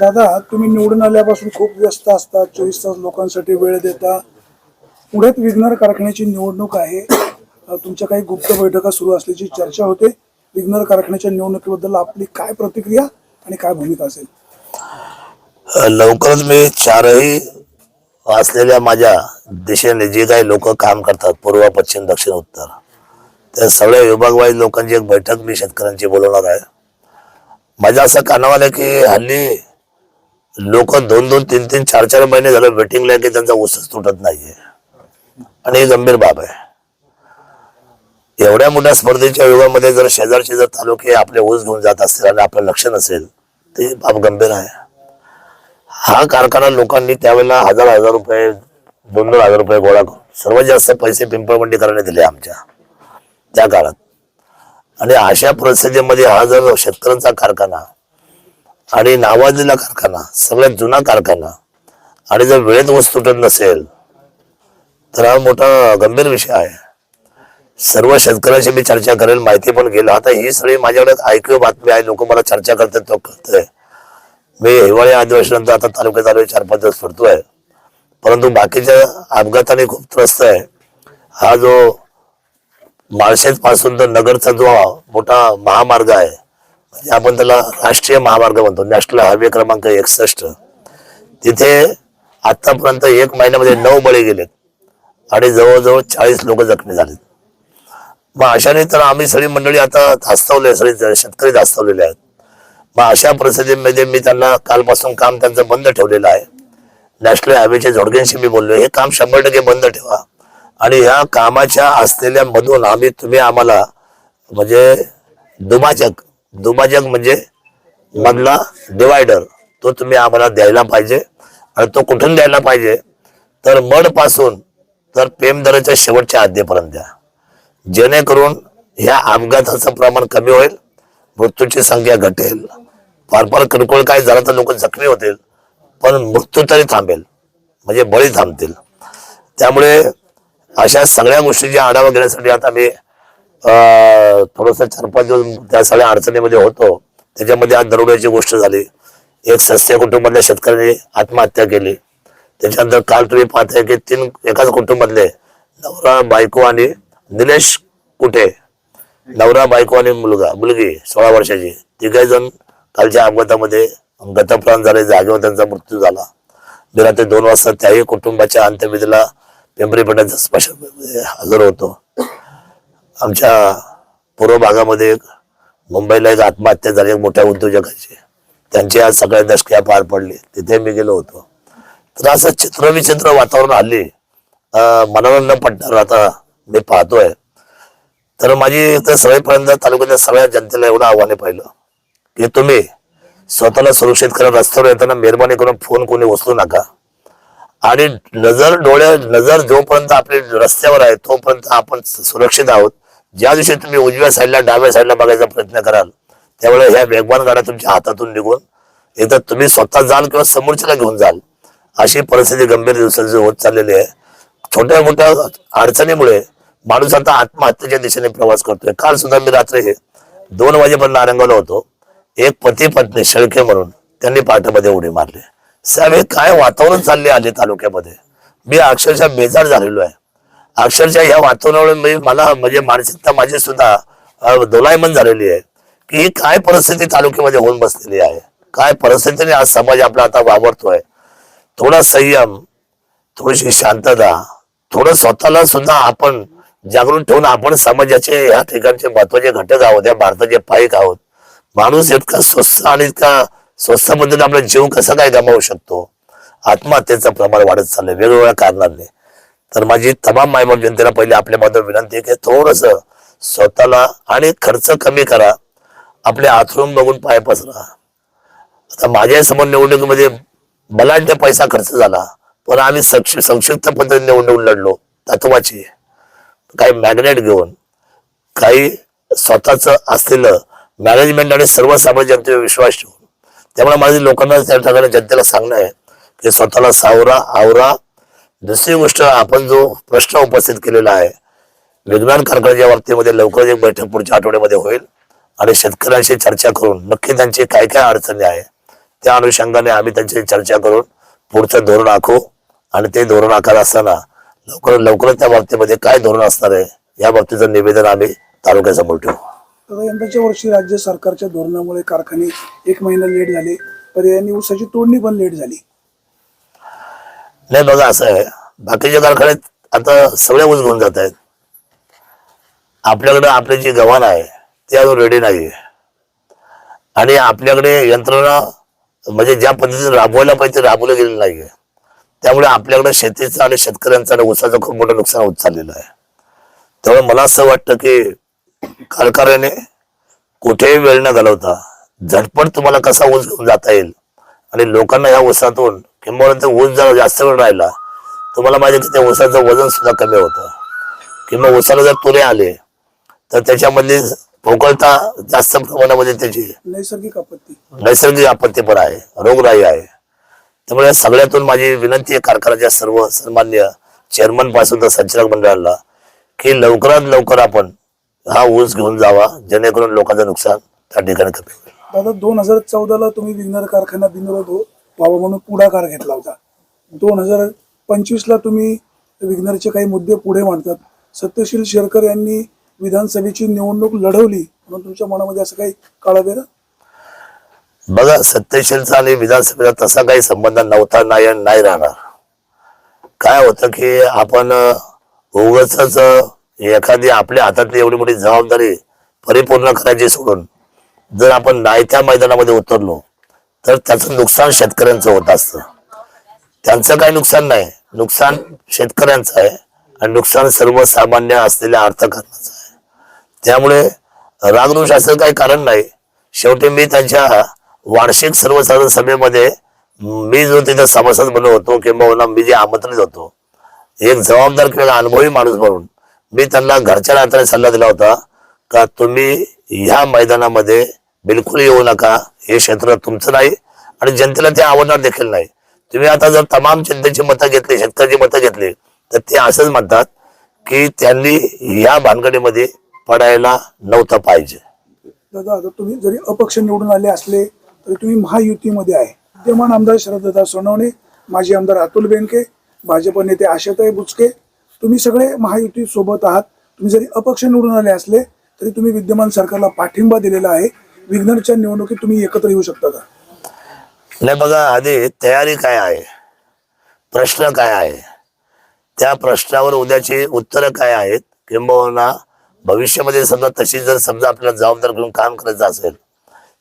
दादा तुम्ही निवडून आल्यापासून खूप व्यस्त असता चोवीस तास लोकांसाठी वेळ देता. पुढेच विघ्नर कारखान्याची निवडणूक आहे. तुमच्या काही गुप्त बैठका सुरू असल्याची चर्चा होते. विघ्नर कारखान्याच्या निवडणुकीबद्दल आपली काय प्रतिक्रिया आणि काय भूमिका असेल? लवकरच मी चारही असलेल्या माझ्या दिशेने जे काही लोक काम करतात पूर्व पश्चिम दक्षिण उत्तर. त्या सगळ्या विभागवाईज लोकांची एक बैठक मी शेतकऱ्यांची बोलवणार आहे. माझ्या असं कानावर आहे की हल्ली लोक दोन दोन तीन तीन चार चार महिने झालं वेटिंगला की त्यांचा ऊसच तुटत नाहीये. आणि ही गंभीर बाब आहे. एवढ्या मोठ्या स्पर्धेच्या युगामध्ये जर शेजार शेजार तालुके आपले ऊस घेऊन जात असतील आणि आपलं लक्ष नसेल ते बाब गंभीर आहे. हा कारखाना लोकांनी त्यावेळेला हजार हजार रुपये दोन दोन हजार रुपये गोळा करून सर्वात जास्त पैसे पिंपळवंडीकरांनी दिले आमच्या त्या काळात. आणि अशा परिस्थितीमध्ये हा जर शेतकऱ्यांचा कारखाना आणि नावाजलेला कारखाना सगळ्यात जुना कारखाना आणि जर वेळेत वस्तू तुटत नसेल तर हा मोठा गंभीर विषय आहे. सर्व शेतकऱ्यांशी मी चर्चा करेल माहिती पण घेईल. आता ही सगळी माझ्याकडे ऐकू बातमी आहे लोक मला चर्चा करतात तो करतोय मी हिवाळी अधिवेशनानंतर आता तालुक्यात आलोय चार पाच दिवस फिरतोय परंतु बाकीच्या अपघाताने खूप त्रस्त आहे. हा जो माळशेजपासून तर नगरचा जो मोठा महामार्ग आहे आपण त्याला राष्ट्रीय महामार्ग म्हणतो नॅशनल हायवे क्रमांक एकसष्ट. तिथे आतापर्यंत एक महिन्यामध्ये नऊ बळी गेलेत आणि जवळजवळ चाळीस लोक जखमी झालेत. मग अशाने तर आम्ही सगळी मंडळी आता धास्तवले सगळी शेतकरी धास्तवलेले आहेत. मग अशा परिस्थितीमध्ये मी त्यांना कालपासून काम त्यांचं बंद ठेवलेलं आहे. नॅशनल हायवेच्या जोडग्यांशी मी बोललो हे काम शंभर टक्के बंद ठेवा. आणि ह्या कामाच्या असलेल्या मधून आम्ही तुम्ही आम्हाला म्हणजे दुमाचक दुभाजक म्हणजे मधला डिवायडर. तो तुम्ही आम्हाला द्यायला पाहिजे. आणि तो कुठून द्यायला पाहिजे? तर मडपासून तर पेमदराच्या शेवटच्या हद्दीपर्यंत द्या. जेणेकरून ह्या अपघाताचं प्रमाण कमी होईल मृत्यूची संख्या घटेल. फार फार किरकोळ काय झालं तर लोक जखमी होतील पण मृत्यू तरी थांबेल म्हणजे बळी थांबतील. त्यामुळे अशा सगळ्या गोष्टींचा आढावा घेण्यासाठी आता मी थोडस चार पाच दिवस त्या सगळ्या अडचणीमध्ये होतो. त्याच्यामध्ये आज दरोड्याची गोष्ट झाली. एक सस्य कुटुंबातल्या शेतकऱ्यांनी आत्महत्या केली. त्याच्यानंतर काल तुम्ही पाहताय की तीन एकाच कुटुंबातले नवरा बायको आणि निलेश कुठे? नवरा बायको आणि मुलगा मुलगी सोळा वर्षाची. तिघे जण कालच्या अपघातामध्ये गतप्राण झाले. जागेवर त्यांचा मृत्यू झाला. मी रात्री दोन वाजता त्याही कुटुंबाच्या अंत्यविधीला पिंपरी पेठाच्या स्मशानमध्ये हजर होतो. आमच्या पूर्व भागामध्ये एक मुंबईला एक आत्महत्या झाली मोठ्या उद्योजकाची. त्यांची आज सगळ्या दशक्या पार पडली. तिथे मी गेलो होतो. तर असं चित्रविचित्र वातावरण हल्ली मनाला न पडणार आता मी पाहतोय. तर माझी इथं सगळेपर्यंत तालुक्यातल्या सगळ्या जनतेला एवढं आव्हाने पाहिलं. की तुम्ही स्वतःला सुरक्षित करा रस्त्यावर येताना मेहरबानी करून फोन कोणी उचलू नका. आणि नजर डोळ्या नजर जोपर्यंत आपली रस्त्यावर आहे तोपर्यंत आपण सुरक्षित आहोत. ज्या दिवशी तुम्ही उजव्या साईडला डाव्या साईडला बघायचा प्रयत्न कराल त्यामुळे ह्या वेगवान गाड्या तुमच्या हातातून निघून एकदा तुम्ही स्वतः जाल किंवा समोरच्याला घेऊन जाल. अशी परिस्थिती गंभीर दिवसांची होत चाललेली आहे. छोट्या मोठ्या अडचणीमुळे माणूस आता आत्महत्येच्या दिशेने प्रवास करतोय. काल सुद्धा मी रात्री दोन वाजेपर्यंत नारंगावला होतो. एक पती पत्नी शेळके म्हणून त्यांनी पाठामध्ये उडी मारली. साहेब हे काय वातावरण चालले आले तालुक्यामध्ये? मी अक्षरशः बेजार झालेलो आहे. अक्षरशः ह्या वातावरणामुळे मला म्हणजे मानसिकता माझी सुद्धा दोलायमन झालेली आहे. की ही काय परिस्थिती तालुक्यामध्ये होऊन बसलेली आहे? काय परिस्थितीने आज समाज आपला आता वावरतोय? थोडा संयम थोडीशी शांतता थोडं स्वतःला सुद्धा आपण जागृत ठेवून आपण समाजाचे ह्या ठिकाणचे महत्त्वाचे घटक आहोत या भारताचे पाईक आहोत. माणूस इतका स्वस्त आणि इतका स्वस्त पद्धतीने आपला जीव कसा काय गमावू शकतो? आत्महत्येचं प्रमाण वाढत चाललंय वेगवेगळ्या कारणांनी. तर माझी तमाम मायबाप जनतेला पहिले आपल्या माध्यम विनंती आहे की थोडस स्वतःला आणि खर्च कमी करा. आपले आथरून बघून पाय पसरा. आता माझ्यासमोर निवडणुकीमध्ये बलाढ्य पैसा खर्च झाला. पण आम्ही संक्ष- संक्षिप्त पद्धतीने निवडणूक लढलो. तत्वाची काही मॅग्नेट घेऊन काही स्वतःच असलेलं मॅनेजमेंट आणि सर्वसामान्य जनतेवर विश्वास ठेवून. त्यामुळे माझे लोकांना त्या ठिकाणी जनतेला सांगणं आहे की स्वतःला सावरा आवरा दुसरी गोष्ट आपण जो प्रश्न उपस्थित केलेला आहे विज्ञान कारखान्याच्या बाबतीमध्ये लवकरच एक बैठक पुढच्या आठवड्यामध्ये होईल आणि शेतकऱ्यांशी चर्चा करून नक्की त्यांची काय काय अडचणी आहे त्या अनुषंगाने आम्ही त्यांची चर्चा करून पुढचं धोरण आखू आणि ते धोरण आखत असताना लवकर लवकरच त्या बाबतीमध्ये काय धोरण असणार आहे या बाबतीचं निवेदन आम्ही तालुक्यासमोर ठेवू. यंदाच्या वर्षी राज्य सरकारच्या धोरणामुळे कारखाने एक महिना लेट झाले पर्यायाने ऊसाची तोडणी पण लेट झाली. नाही बघा असं आहे. बाकीच्या कारखान्यात आता सगळे ऊस घेऊन जात आहेत. आपल्याकडे आपली जी गव्हाण आहे ती अजून रेडी नाही आणि आपल्याकडे यंत्रणा म्हणजे ज्या पद्धतीने राबवायला पाहिजे ते राबवलं गेलेलं नाहीये त्यामुळे आपल्याकडे शेतीचं आणि शेतकऱ्यांचं आणि ऊसाचं खूप मोठं नुकसान होत चाललेलं आहे. त्यामुळे मला असं वाटतं की कारखान्याने कुठेही वेळ न घालवता झटपट तुम्हाला कसा ऊस घेऊन जाता येईल आणि लोकांना या ऊसातून किंवा ते ऊस जर जास्त वेळ राहिला तुम्हाला माहिती की त्या ऊसाचं वजन सुद्धा कमी होतं. किंवा ऊसाला जर तुरे आले तर त्याच्यामधली पोकळता जास्त प्रमाणामध्ये त्याची नैसर्गिक आपत्ती. नैसर्गिक आपत्ती पण आहे रोगराई आहे. त्यामुळे सगळ्यातून माझी विनंती आहे कारखान्याच्या सर्व सन्मान्य चेअरमनपासून तर संचालक मंडळाला की लवकरात लवकर आपण हा ऊस घेऊन जावा जेणेकरून लोकांचं नुकसान त्या ठिकाणी कमी होईल. दादा दोन हजार चौदाला तुम्ही विघ्नर कारखाना बिनविरोध हो- व्हावं म्हणून पुढाकार घेतला होता. दोन हजार पंचवीसला तुम्ही विघ्नरचे काही मुद्दे पुढे मांडतात. सत्यशील शेरकर यांनी विधानसभेची निवडणूक लढवली म्हणून तुमच्या मनामध्ये असं काही काळाबेरा बघा सत्यशीलचा आणि विधानसभेचा तसा काही संबंध नव्हता नाही आणि नाही राहणार. काय होतं की आपण उगच एखादी आपल्या हातातली एवढी मोठी जबाबदारी परिपूर्ण करायची सोडून जर आपण नायत्या त्या मैदानामध्ये उतरलो तर त्याचं नुकसान शेतकऱ्यांचं होत असतं. त्यांचं काही नुकसान नाही. नुकसान शेतकऱ्यांचं आहे आणि नुकसान सर्वसामान्य असलेल्या अर्थकारणाचं आहे. त्यामुळे रागरोष असं काही कारण नाही. शेवटी मी त्यांच्या वार्षिक सर्वसाधारण सभेमध्ये मी जो तिथे सभासद बनलो होतो किंवा मी जे आमंत्रित होतो एक जबाबदार किंवा अनुभवी माणूस म्हणून मी त्यांना घरच्या नात्याने सल्ला दिला होता का तुम्ही ह्या मैदानामध्ये बिलकुल येऊ नका. हे क्षेत्र तुमचं नाही आणि जनतेला ते आवडणार देखील नाही. तुम्ही आता जर तमाम जनतेची मतं घेतली शेतकऱ्याची मतं घेतली तर ते असंच म्हणतात की त्यांनी या भानगडीमध्ये पडायला नव्हतं पाहिजे. दादा आता तुम्ही जरी अपक्ष निवडून आले असले तरी तुम्ही महायुतीमध्ये आहे. विद्यमान आमदार शरददादा सोनवणे माजी आमदार अतुल बेनके भाजप नेते आशाताई बुचके तुम्ही सगळे महायुती सोबत आहात. तुम्ही जरी अपक्ष निवडून आले असले तरी तुम्ही विद्यमान सरकारला पाठिंबा दिलेला आहे. विघ्नच्या निवडणुकीत तुम्ही एकत्र येऊ शकता का? नाही बघा आधी तयारी काय आहे? प्रश्न काय आहे? त्या प्रश्नावर उद्याची उत्तरं काय आहेत? किंबहुना भविष्यामध्ये समजा तशी जर समजा आपल्याला जबाबदार घेऊन काम करायचं असेल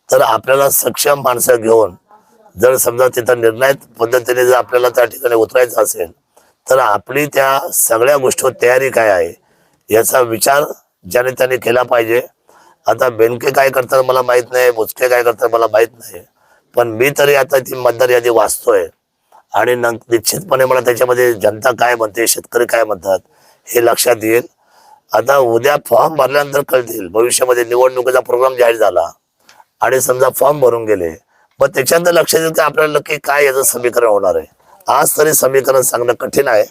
तर आपल्याला सक्षम माणसं घेऊन जर समजा तिथं निर्णायक पद्धतीने जर आपल्याला त्या ठिकाणी उतरायचं असेल तर आपली त्या सगळ्या गोष्टीवर तयारी काय आहे? याचा विचार ज्याने त्याने केला पाहिजे. आता बेनके काय करतात मला माहीत नाही बुचके काय करतात मला माहीत नाही. पण मी तरी आता ती मतदार यादी वाचतोय. आणि निश्चितपणे मला त्याच्यामध्ये जनता काय म्हणते शेतकरी काय म्हणतात हे लक्षात येईल. आता उद्या फॉर्म भरल्यानंतर कळतील. भविष्यामध्ये निवडणुकीचा प्रोग्राम जाहीर झाला. आणि समजा फॉर्म भरून गेले मग त्याच्यानंतर लक्षात येईल की आपल्याला नक्की काय याचं समीकरण होणार आहे. आज तरी समीकरण सांगणं कठीण आहे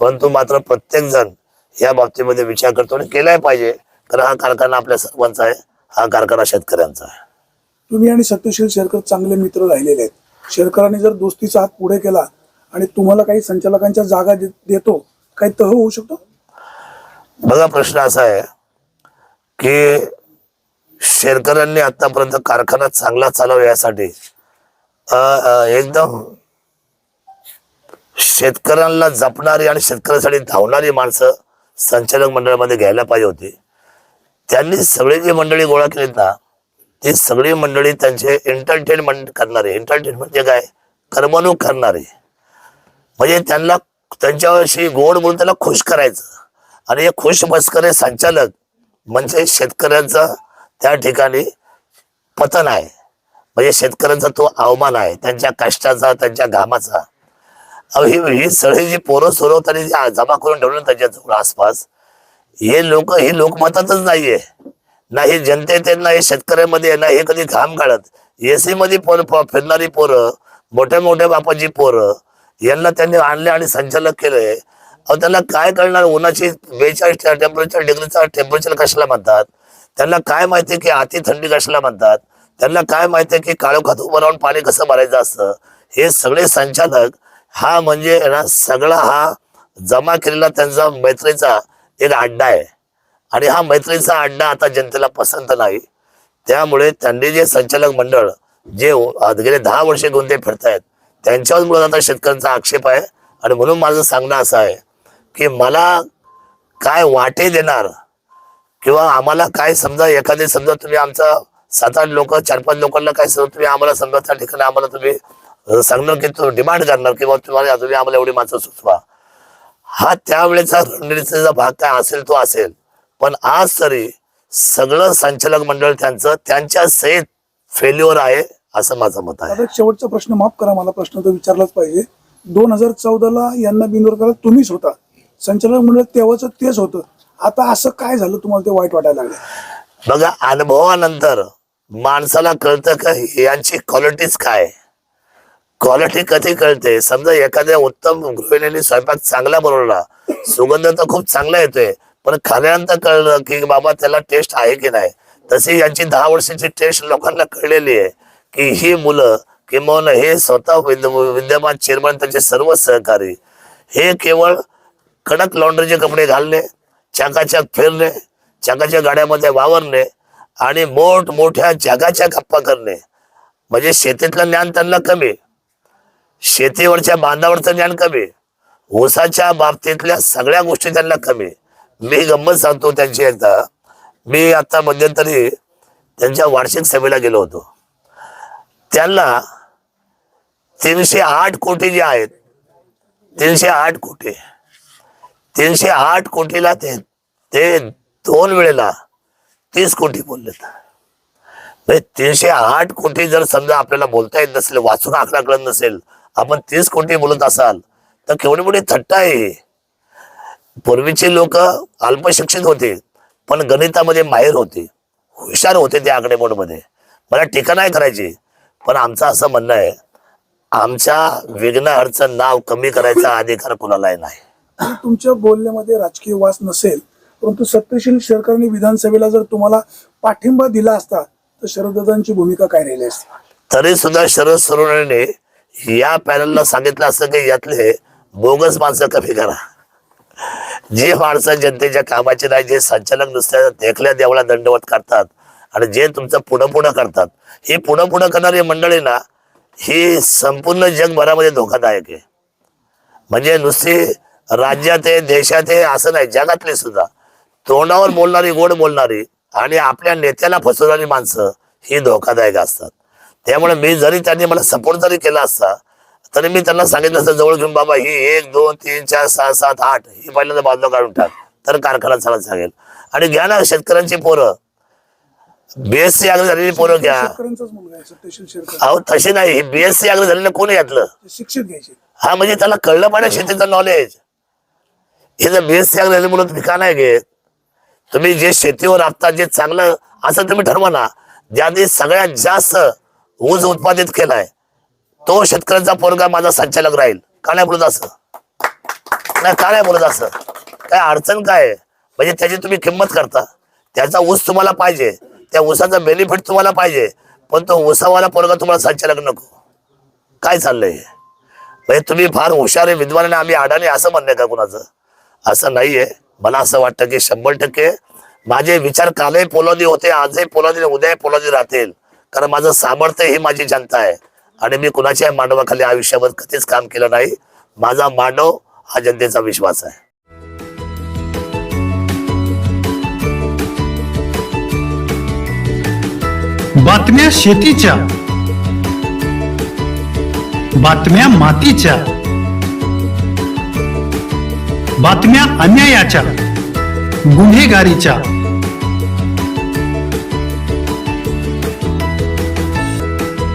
परंतु मात्र प्रत्येक जण या बाबतीमध्ये विचार करतो आणि केलाय पाहिजे. कारण हा कारखाना आपल्या सर्वांचा आहे. हा कारखाना शेतकऱ्यांचा आहे. तुम्ही आणि सत्यशील शेरकर चांगले मित्र राहिलेले आहेत. शेरकरांनी जर दोस्तीचा हात पुढे केला आणि तुम्हाला काही संचालकांच्या जागा दे- देतो काही तह होऊ शकतो? बघा प्रश्न असा आहे की शेतकऱ्यांनी आतापर्यंत कारखाना चांगला चालवा यासाठी अ, अ, एकदम शेतकऱ्यांना जपणारी आणि शेतकऱ्यासाठी धावणारी माणसं संचालक मंडळामध्ये घ्यायला पाहिजे होती. त्यांनी सगळी जी मंडळी गोळा केलीत ना ती सगळी मंडळी त्यांचे एंटरटेनमेंट करणारे. एंटरटेनमेंट म्हणजे काय? करमणूक करणारे. म्हणजे त्यांना त्यांच्याविषयी गोड बोलून त्याला खुश करायचं. आणि हे खुश बसकरे संचालक म्हणजे शेतकऱ्यांचं त्या ठिकाणी पतन आहे. म्हणजे शेतकऱ्यांचा तो अवमान आहे. त्यांच्या कष्टाचा त्यांच्या घामाचा. अ ही ही सगळी जी पोरं सोरवताना जी जमा करून ठेवलं त्यांच्या त्याच्याजवळ आसपास हे लोक हे लोकमतातच नाहीये. नाही हे जनतेत ना हे शेतकऱ्यामध्ये ना हे कधी घाम काढत. एसी मध्ये पोर फिरणारी पोरं मोठ्या मोठ्या बापाची पोरं यांना त्यांनी आणले आणि संचालक केलंय अहो त्यांना काय कळणार उन्हाची बेचाळीस टेम्परेचर डिग्रीचा टेम्परेचर कशाला म्हणतात? त्यांना काय माहिती की अति थंडी कशाला म्हणतात? त्यांना काय माहिती की काळो खात उभं राहून पाणी कसं भरायचं असतं? हे सगळे संचालक हा म्हणजे ना सगळा हा जमा केलेला त्यांचा मैत्रीचा एक अड्डा आहे. आणि हा मैत्रीचा अड्डा आता जनतेला पसंत नाही. त्यामुळे त्यांनी जे संचालक मंडळ जे गेले दहा वर्षे गुंते फिरतायत त्यांच्यावर मुळात आता शेतकऱ्यांचा आक्षेप आहे. आणि म्हणून माझं सांगणं असं आहे की मला काय वाटे देणार किंवा आम्हाला काय समजा एखादे समजा तुम्ही आमचा सात आठ लोक चार पाच लोकांना काय समजा तुम्ही आम्हाला समजा त्या ठिकाणी आम्हाला तुम्ही सांगणार की तो डिमांड करणार किंवा तुम्हाला तुम्ही आम्हाला एवढी माणसं सुचवा. हा त्यावेळेचा रणनीतीचा भाग काय असेल तो असेल. पण आज तरी सगळं संचालक मंडळ त्यांचं त्यांच्या सहित फेल्युअर आहे असं माझं मत आहे. शेवटचा प्रश्न माफ करा मला प्रश्न तर विचारलाच पाहिजे. दोन हजार चौदाला यांना बिनवर तुम्हीच होता. संचालक मंडळ तेव्हाच तेच होतं. आता असं काय झालं तुम्हाला ते वाईट वाटायला लागलं बघा अनुभवानंतर माणसाला कळतं का यांची क्वालिटीज काय? क्वालिटी कधी कळते? समजा एखाद्या उत्तम गृहिणीने स्वयंपाक चांगला बनवला सुगंध तर खूप चांगला येतोय पण खाल्यानंतर कळलं की बाबा त्याला टेस्ट आहे की नाही? तशी यांची दहा वर्षाची टेस्ट लोकांना कळलेली आहे की ही मुलं किंवा हे स्वतः विद्यमान चेअरमन त्यांचे सर्व सहकारी हे केवळ कडक लॉन्ड्रीचे कपडे घालणे चाकाचाक फिरणे चाकाच्या गाड्यामध्ये वावरणे आणि मोठ मोठ्या जगाच्या गप्पा करणे. म्हणजे शेतीतलं ज्ञान त्यांना कमी शेतीवरच्या बांधावरचं ज्ञान कमी ऊसाच्या बाबतीतल्या सगळ्या गोष्टी त्यांना कमी. मी गंमत सांगतो त्यांची एकदा. मी आता मध्यंतरी त्यांच्या वार्षिक सभेला गेलो होतो. त्यांना तीनशे आठ कोटी जे आहेत तीनशे आठ कोटी तीनशे आठ कोटीला ते ते दोन वेळेला तीस कोटी बोललेत. म्हणजे तीनशे आठ कोटी जर समजा आपल्याला बोलता येत नसेल वाचून आकडा कळत नसेल आपण तीस कोटी बोलत असाल तर केवढी मोठी थट्टा आहे. पूर्वीचे लोक अल्पशिक्षित होते पण गणितामध्ये माहेर होते हुशार होते त्या आकडेमोडमध्ये. मला टीका नाही करायची पण आमचं असं म्हणणं आहे आमच्या विघ्नहरचं नाव कमी करायचा अधिकार कुणालाही नाही. तुमच्या बोलण्यामध्ये राजकीय वास नसेल परंतु सत्यशील सरकारने विधानसभेला जर तुम्हाला पाठिंबा दिला असता तर शरददादांची भूमिका काय राहिली असती? तरी सुद्धा शरद सोनवणेने या पॅनलला सांगितलं असं की यातले बोगस माणसं कमी करा. जे माणसं जनतेच्या कामाचे नाही जे संचालक नुसत्या देखल्या देवळा दंडवत करतात आणि जे तुमचं पुढं पुढं करतात ही पुढं पुढं करणारी मंडळी ना ही संपूर्ण जगभरामध्ये धोकादायक आहे. म्हणजे नुसती राज्यात आहे देशात आहे असं नाही जगातले सुद्धा. तोंडावर बोलणारी गोड बोलणारी आणि आपल्या नेत्याला फसवणारी माणसं ही धोकादायक असतात. त्यामुळे मी जरी त्यांनी मला सपोर्ट जरी केला असता तरी मी त्यांना सांगितलं असतं जवळ घेऊन बाबा ही एक दोन तीन चार सहा सात आठ ही पहिल्यांदा बाजूला काढून टाक. तर कारखाना चालत सांगेल आणि घ्या ना शेतकऱ्यांची पोरं. बीएससी अग्र झालेली पोरं घ्या. अहो तशी नाही. बीएससी अग्र झालेलं कोणी घातलं ते शिक्षित घ्यायचे. हा म्हणजे त्याला कळलं पाहिजे शेतीचं नॉलेज हे जर बीएससी झालेली मुलं तुम्ही का नाही घेत? तुम्ही जे शेतीवर राबता जे चांगलं असं तुम्ही ठरवा ना. ज्याने सगळ्यात जास्त ऊस उत्पादित केलाय तो शेतकऱ्यांचा पोरगा माझा संचालक राहील. का नाही बोलत असं? नाही का नाही बोलत असं? काय अडचण काय? आहे? म्हणजे त्याची तुम्ही किंमत करता. त्याचा ऊस तुम्हाला पाहिजे. त्या ऊसाचा बेनिफिट तुम्हाला पाहिजे. पण तो ऊसावाला पोरगा तुम्हाला संचालक नको. काय चाललंय हे? म्हणजे तुम्ही फार हुशार आहे विद्वान आणि आम्ही अडाणी असं म्हणणे का कुणाचं? असं नाहीये. मला असं वाटतं की शंभर टक्के माझे विचार कालही पोलादी होते आजही पोलादी उद्याही पोलादी राहतील. कारण माझं सामर्थ्य ही माझी जनता आहे. आणि मी कुणाच्या मांडवाखाली आयुष्यावर कधीच काम केलं नाही. माझा मांडव हा जनतेचा विश्वास आहे. बातम्या शेतीच्या. बातम्या मातीच्या. बातम्या अन्यायाच्या. गुन्हेगारीच्या.